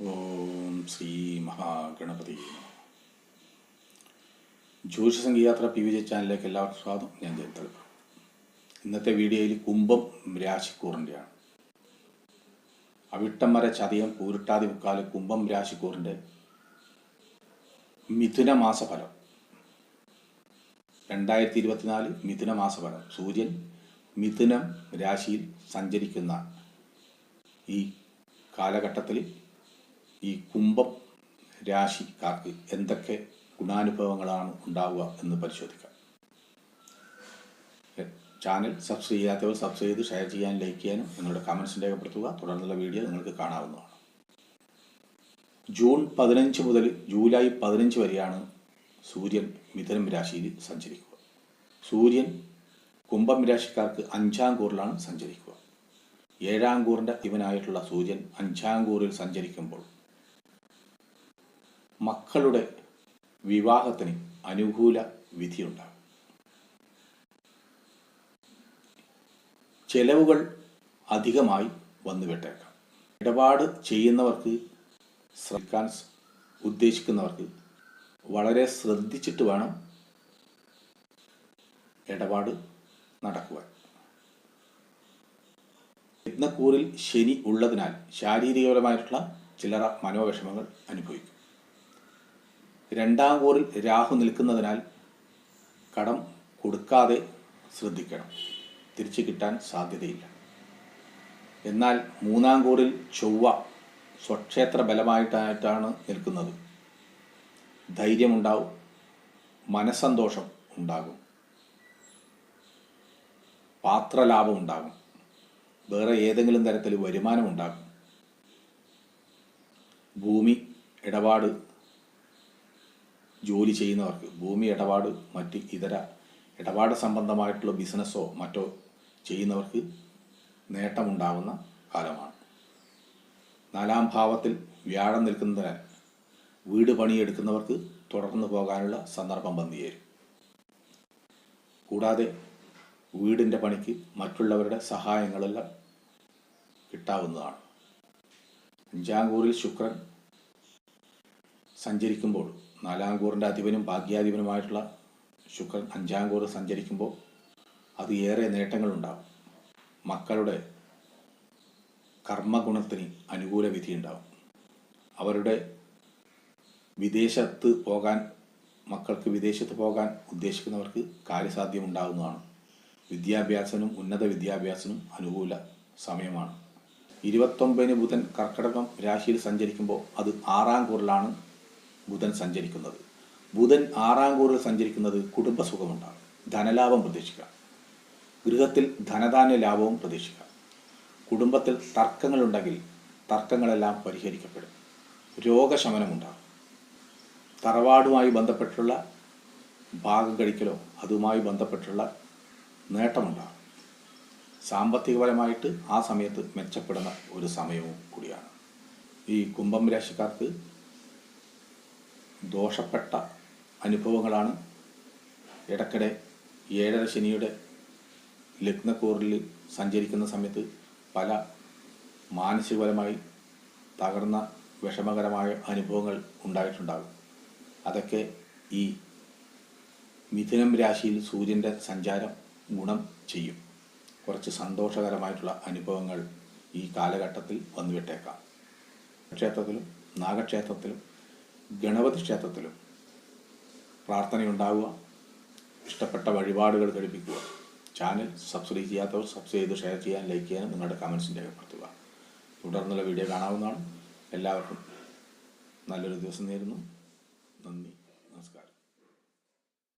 ഓം ശ്രീ മഹാഗണപതി. ജ്യോതിഷ സംഗീയാത്ര P J ചാനലിലേക്ക് എല്ലാവർക്കും സ്വാഗതം. ഞാൻ ജയന്തൽ ഇന്നത്തെ വീഡിയോയിൽ കുംഭം രാശിക്കൂറിന്റെയാണ് അവിട്ടം വരെ ചതയം പൂരിട്ടാതി മുക്കാൽ കുംഭം രാശിക്കൂറിന്റെ മിഥുന മാസഫലം രണ്ടായിരത്തി ഇരുപത്തിനാല് മിഥുന മാസഫലം സൂര്യൻ മിഥുനം രാശിയിൽ സഞ്ചരിക്കുന്ന ഈ കാലഘട്ടത്തിൽ ഈ കുംഭം രാശിക്കാർക്ക് എന്തൊക്കെ ഗുണാനുഭവങ്ങളാണ് ഉണ്ടാവുക എന്ന് പരിശോധിക്കാം. ചാനൽ സബ്സ്ക്രൈബ് ചെയ്യാത്തവർ സബ്സ്ക്രൈബ് ചെയ്ത് ഷെയർ ചെയ്യാനും ലൈക്ക് ചെയ്യാനും നിങ്ങളുടെ കമൻസ് രേഖപ്പെടുത്തുക. തുടർന്നുള്ള വീഡിയോ നിങ്ങൾക്ക് കാണാവുന്നതാണ്. ജൂൺ പതിനഞ്ച് മുതൽ ജൂലൈ പതിനഞ്ച് വരെയാണ് സൂര്യൻ മിഥുനം രാശിയിൽ സഞ്ചരിക്കുക. സൂര്യൻ കുംഭം രാശിക്കാർക്ക് അഞ്ചാം കൂറിലാണ് സഞ്ചരിക്കുക. ഏഴാം കൂറിന്റെ ഇവനായിട്ടുള്ള സൂര്യൻ അഞ്ചാം കൂറിൽ സഞ്ചരിക്കുമ്പോൾ മക്കളുടെ വിവാഹത്തിന് അനുകൂല വിധിയുണ്ടാകും. ചെലവുകൾ അധികമായി വന്നുവിട്ടേക്കാം ഇടപാട് ചെയ്യുന്നവർക്ക് ശ്രദ്ധിക്കാൻ ഉദ്ദേശിക്കുന്നവർക്ക് വളരെ ശ്രദ്ധിച്ചിട്ട് വേണം ഇടപാട് നടക്കുവാൻ. യജ്ഞക്കൂറിൽ ശനി ഉള്ളതിനാൽ ശാരീരികപരമായിട്ടുള്ള ചില്ലറ മനോവിഷമങ്ങൾ അനുഭവിക്കും. രണ്ടാം കൂറിൽ രാഹു നിൽക്കുന്നതിനാൽ കടം കൊടുക്കാതെ ശ്രദ്ധിക്കണം. തിരിച്ചു കിട്ടാൻ സാധ്യതയില്ല. എന്നാൽ മൂന്നാം കൂറിൽ ചൊവ്വ സ്വക്ഷേത്ര ബലമായിട്ടായിട്ടാണ് നിൽക്കുന്നത്. ധൈര്യമുണ്ടാവും മനസ്സന്തോഷം ഉണ്ടാകും പാത്രലാഭം ഉണ്ടാകും വേറെ ഏതെങ്കിലും തരത്തിൽ വരുമാനം ഉണ്ടാകും. ഭൂമി ഇടപാട് ജോലി ചെയ്യുന്നവർക്ക് ഭൂമി ഇടപാട് മറ്റ് ഇതര ഇടപാട് സംബന്ധമായിട്ടുള്ള ബിസിനസ്സോ മറ്റോ ചെയ്യുന്നവർക്ക് നേട്ടമുണ്ടാകുന്ന കാലമാണ്. നാലാം ഭാവത്തിൽ വ്യാഴം നിൽക്കുന്നതിനാൽ വീട് പണിയെടുക്കുന്നവർക്ക് തുടർന്നു പോകാനുള്ള സന്ദർഭം വന്നു ചേരും കൂടാതെ വീടിന്റെ പണിക്ക് മറ്റുള്ളവരുടെ സഹായങ്ങളെല്ലാം കിട്ടാവുന്നതാണ്. അഞ്ചാം കൂറിൽ ശുക്രൻ സഞ്ചരിക്കുമ്പോൾ നാലാം കൂറിന്റെ അധിപനും ഭാഗ്യാധിപനുമായിട്ടുള്ള ശുക്രൻ അഞ്ചാം കൂറ് സഞ്ചരിക്കുമ്പോൾ അത് ഏറെ നേട്ടങ്ങളുണ്ടാവും മക്കളുടെ കർമ്മഗുണത്തിന് അനുകൂല വിധിയുണ്ടാവും അവരുടെ വിദേശത്ത് പോകാൻ മക്കൾക്ക് വിദേശത്ത് പോകാൻ ഉദ്ദേശിക്കുന്നവർക്ക് കാര്യസാധ്യം ഉണ്ടാകുന്നതാണ് വിദ്യാഭ്യാസനും ഉന്നത വിദ്യാഭ്യാസനും അനുകൂല സമയമാണ്. ഇരുപത്തൊമ്പതിന് ബുധൻ കർക്കടകം രാശിയിൽ സഞ്ചരിക്കുമ്പോൾ അത് ആറാം കൂറിലാണ് ബുധൻ സഞ്ചരിക്കുന്നത്. ബുധൻ ആറാം കൂറിൽ സഞ്ചരിക്കുന്നത് കുടുംബസുഖമുണ്ടാകും. ധനലാഭം പ്രതീക്ഷിക്കാം. ഗൃഹത്തിൽ ധനധാന്യ ലാഭവും പ്രതീക്ഷിക്കാം. കുടുംബത്തിൽ തർക്കങ്ങളുണ്ടെങ്കിൽ തർക്കങ്ങളെല്ലാം പരിഹരിക്കപ്പെടും. രോഗശമനമുണ്ടാകും തറവാടുമായി ബന്ധപ്പെട്ടുള്ള ഭാഗം കഴിക്കലോ അതുമായി ബന്ധപ്പെട്ടുള്ള നേട്ടമുണ്ടാകും. സാമ്പത്തികപരമായിട്ട് ആ സമയത്ത് മെച്ചപ്പെടുന്ന ഒരു സമയവും കൂടിയാണ്. ഈ കുംഭം രാശിക്കാർക്ക് ദോഷപ്പെട്ട അനുഭവങ്ങളാണ്. ഇടയ്ക്കിടെ ഏഴര ശനിയുടെ ലഗ്നക്കൂറിൽ സഞ്ചരിക്കുന്ന സമയത്ത് പല മാനസികപരമായി തകർന്ന വിഷമകരമായ അനുഭവങ്ങൾ ഉണ്ടായിട്ടുണ്ടാകും. അതൊക്കെ ഈ മിഥുനം രാശിയിൽ സൂര്യന്റെ സഞ്ചാരം ഗുണം ചെയ്യും. കുറച്ച് സന്തോഷകരമായിട്ടുള്ള അനുഭവങ്ങൾ ഈ കാലഘട്ടത്തിൽ വന്നുവിട്ടേക്കാം. ക്ഷേത്രത്തിലും നാഗക്ഷേത്രത്തിലും ഗണപതി ക്ഷേത്രത്തിലും പ്രാർത്ഥനയുണ്ടാവുക ഇഷ്ടപ്പെട്ട വഴിപാടുകൾ ഘടിപ്പിക്കുക ചാനൽ സബ്സ്ക്രൈബ് ചെയ്യാത്തവർ സബ്സ്ക്രൈബ് ചെയ്ത് ഷെയർ ചെയ്യാൻ ലൈക്ക് ചെയ്യാനും നിങ്ങളുടെ കമൻസ് രേഖപ്പെടുത്തുക. തുടർന്നുള്ള വീഡിയോ കാണാവുന്നതാണ്. എല്ലാവർക്കും നല്ലൊരു ദിവസം നേരുന്നു. നന്ദി.